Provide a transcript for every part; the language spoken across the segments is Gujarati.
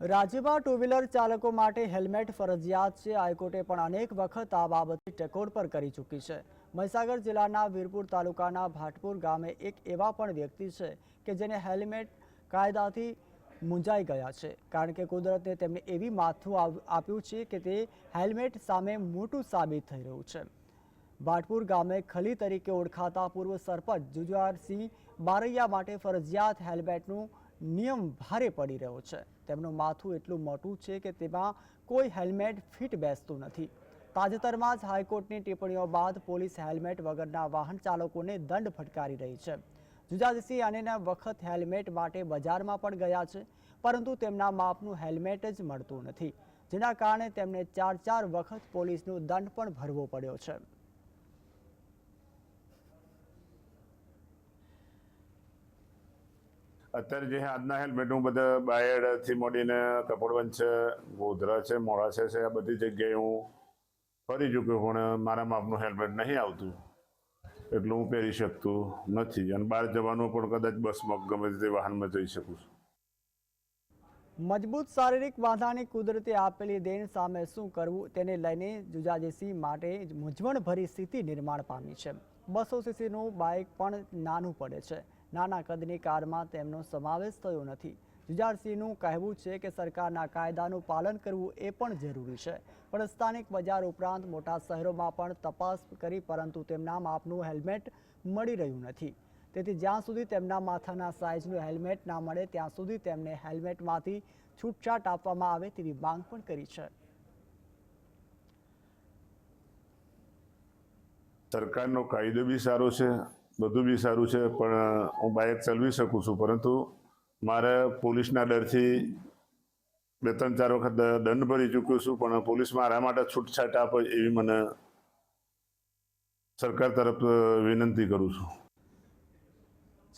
રાજ્યમાં ટુ વ્હીલર ચાલકો માટે હેલ્મેટ ફરજિયાત છે. હાઈકોર્ટે પણ અનેક વખત આ બાબતે ટકોર પર કરી ચૂકી છે. મહીસાગર જિલ્લાના વીરપુર તાલુકાના ભાટપુર ગામે એક એવા પણ વ્યક્તિ છે કે જેને હેલ્મેટ કાયદાથી મૂંઝાઈ ગયા છે. કારણ કે કુદરતે તેમને એવી માથું આપ્યું છે કે તે હેલ્મેટ સામે મોટું સાબિત થઈ રહ્યું છે. ભાટપુર ગામે ખલી તરીકે ઓળખાતા પૂર્વ સરપંચ જુજવારસિંહ બારૈયા માટે ફરજિયાત હેલ્મેટનું નિયમ ભારે પડી રહ્યો છે. તેમનું માથું એટલું મોટું છે કે તેમાં કોઈ હેલ્મેટ ફિટ બેસતું નથી. તાજેતરમાં જ હાઈકોર્ટની ટિપ્પણીઓ બાદ પોલીસ હેલ્મેટ વગરના વાહન ચાલકોને દંડ ફટકારી રહી છે. જુજાદસિંહ અનેના વખત હેલ્મેટ માટે બજારમાં પણ ગયા છે, પરંતુ તેમના માપનું હેલ્મેટ જ મળતું નથી. જેના કારણે તેમને ચાર ચાર વખત પોલીસનો દંડ પણ ભરવો પડ્યો છે. અત્યારે જે આજના હેલ્મેટનું બધા બાયડથી મોડીને કપડવંજ છે, ગોધરા છે, મોડાસા છે, આ બધી જગ્યાએ હું ફરી ચૂક્યો પણ મારા માપનું હેલ્મેટ નહીં આવતું. એટલું હું પહેરી શકતું નથી. અને બહાર જવાનું પણ કદાચ બસમાં ગમે તે વાહનમાં જઈ શકું છું. મજબૂત શારીરિક બાંધાની કુદરતે આપેલી દેન સામે શું કરવું તેને લઈને જુજાજીસી માટે મૂંઝવણભરી સ્થિતિ નિર્માણ પામી છે. બસો સીસીનું બાઇક પણ નાનું પડે છે. નાના કદની કારમાં તેમનો સમાવેશ થયો નથી. જુજારસિંહનું કહેવું છે કે સરકારના કાયદાનું પાલન કરવું એ પણ જરૂરી છે. પણ સ્થાનિક બજાર ઉપરાંત મોટા શહેરોમાં પણ તપાસ કરી પરંતુ તેમના માપનું હેલ્મેટ મળી રહ્યું નથી. તેથી જ્યાં સુધી તેમના માથાના સાઇઝનું હેલ્મેટ ના મળે, ત્યાં સુધી તેમને હેલ્મેટમાંથી છૂટછાટ આપવામાં આવે તેવી માંગ પણ કરી છે. સરકારનો કાયદો બી સારો છે. બધું બી સારું છે, પણ હું બાઇક ચલાવી શકું છું. પરંતુ મારે પોલીસના ડરથી બે ત્રણ ચાર વખત દંડ ભરી ચૂક્યો છું, પણ પોલીસ મારા માટે છૂટછાટ આપે એવી મને સરકાર તરફ વિનંતી કરું છું.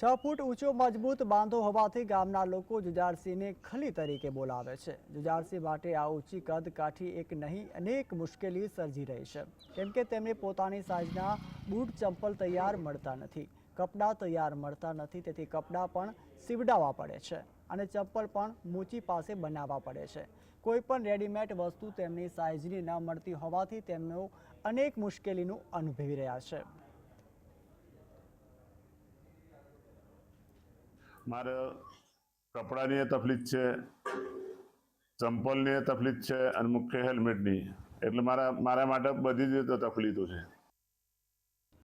છ ફૂટ ઊંચો મજબૂત બાંધો હોવાથી ગામના લોકો જુજારસિંહને ખલી તરીકે બોલાવે છે. જુજારસિંહ માટે આ ઊંચી કદ કાઠી એક નહીં, અનેક મુશ્કેલી સર્જી રહી છે. કેમ કે તેમને પોતાની સાઈઝના બૂટ ચંપલ તૈયાર મળતા નથી. કપડાં તૈયાર મળતા નથી, તેથી કપડાં પણ સીવડાવવા પડે છે અને ચંપલ પણ મૂચી પાસે બનાવવા પડે છે. કોઈ પણ રેડીમેડ વસ્તુ તેમની સાઇઝની ન મળતી હોવાથી તેમનો અનેક મુશ્કેલીનું અનુભવી રહ્યા છે. મારે કપડાની તકલીફ છે, ચંપલની તકલીફ છે અને મુખ્ય હેલ્મેટની. એટલે મારા મારા માટે બધી જ રીતે તકલીફો છે.